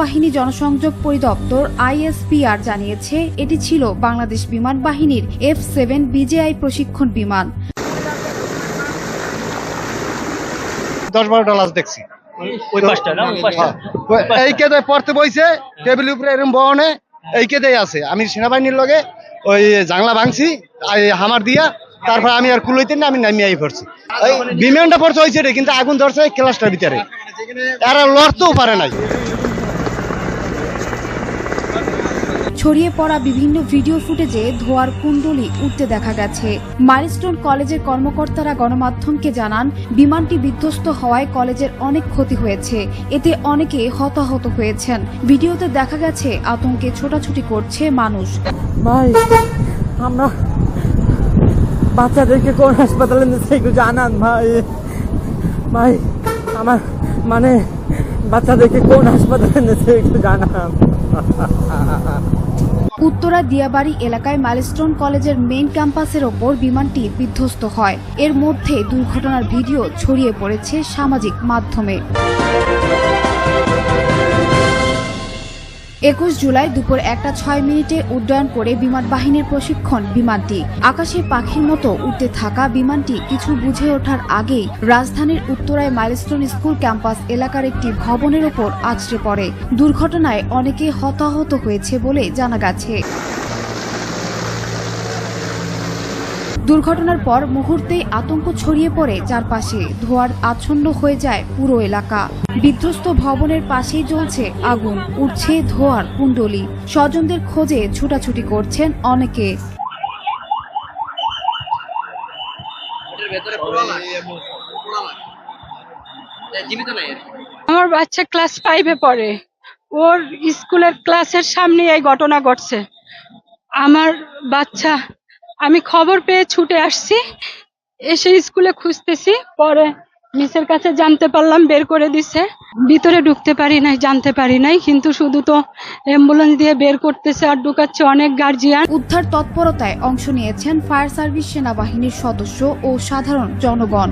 বাহিনী জনসংযোগ পরিদপ্তর আইএসপিআর জানিয়েছে এটি ছিল বাংলাদেশ বিমান বাহিনীর এফ সেভেন বিজেআই প্রশিক্ষণ বিমান। দশ বারোটা লাশ দেখছি। ওই পাশটা না? ওই পাশটা। হ্যাঁ। এই কেদে পড়তে বইছে টেবিল উপরে এরকম বহনে এই কেদেই আছে। আমি সেনাবাহিনীর লগে ওই জাংলা ভাঙছি হামার দিয়া তারপর আমি আর কুলইতে না আমি নামিয়ে পড়ছি। ওই বিমানটা পড়ছে হয়েছে রে কিন্তু আগুন ধরছে ক্লাসটার ভিতরে। এরা লড়তেও পারে নাই। ছড়িয়ে পড়া বিভিন্ন ভিডিও ফুটেজে ধোয়ার কুণ্ডলি উঠতে দেখা গেছে। মাইলস্টোন কলেজের কর্মকর্তারা গণমাধ্যমকে জানান, বিমানটি বিধ্বস্ত হওয়ায় কলেজের অনেক ক্ষতি হয়েছে। এতে অনেকে হতাহত হয়েছেন। ভিডিওতে দেখা গেছে, আতঙ্কে ছোটাছুটি করছে মানুষ। ভাই, আমরা বাচ্চাদেরকে কোন হাসপাতালে নিচ্ছে একটু জানান ভাই। ভাই, আমার মানে বাচ্চাদেরকে কোন হাসপাতালে নিচ্ছে একটু জানান। উত্তরা দিয়াবাড়ি এলাকায় মাইলস্টোন কলেজের মেইন ক্যাম্পাসের ওপর বিমানটি বিধ্বস্ত হয়। এর মধ্যে দুর্ঘটনার ভিডিও ছড়িয়ে পড়েছে সামাজিক মাধ্যমে। একুশ জুলাই দুপুর একটা ছয় মিনিটে উড্ডয়ন করে বিমান বাহিনীর প্রশিক্ষণ বিমানটি। আকাশে পাখির মতো উঠতে থাকা বিমানটি কিছু বুঝে ওঠার আগেই রাজধানীর উত্তরায় মাইলস্টোন স্কুল ক্যাম্পাস এলাকার একটি ভবনের ওপর আছড়ে পড়ে। দুর্ঘটনায় অনেকে হতাহত হয়েছে বলে জানা গেছে। দুর্ঘটনার পর মুহূর্তেই আতঙ্ক ছড়িয়ে পড়ে চারপাশে। ধোয়ার আচ্ছন্ন হয়ে যায় পুরো এলাকা। বিধ্বস্ত ভবনের পাশেই জ্বলছে আগুন। উঠছে ধোয়ার কুণ্ডলি। স্বজনদের খোঁজে ছুটাছুটি করছেন অনেকে। আমার বাচ্চা ক্লাস ফাইভে পড়ে। ওর স্কুলের ক্লাসের সামনে এই ঘটনা ঘটছে। আমার বাচ্চা আমি খবর পেয়ে ছুটে আসছি। এসে স্কুলে খুঁজতেছি, পরে মিসের কাছে জানতে পারলাম, বের করে দিছে। ভিতরে ঢুকতে পারি নাই, জানতে পারি নাই, কিন্তু শুধু তো অ্যাম্বুলেন্স দিয়ে বের করতেছে আর ঢুকাচ্ছে অনেক গার্জিয়ান উদ্ধার তৎপরতায় অংশ নিয়েছেন ফায়ার সার্ভিস সেনাবাহিনীর সদস্য ও সাধারণ জনগণ।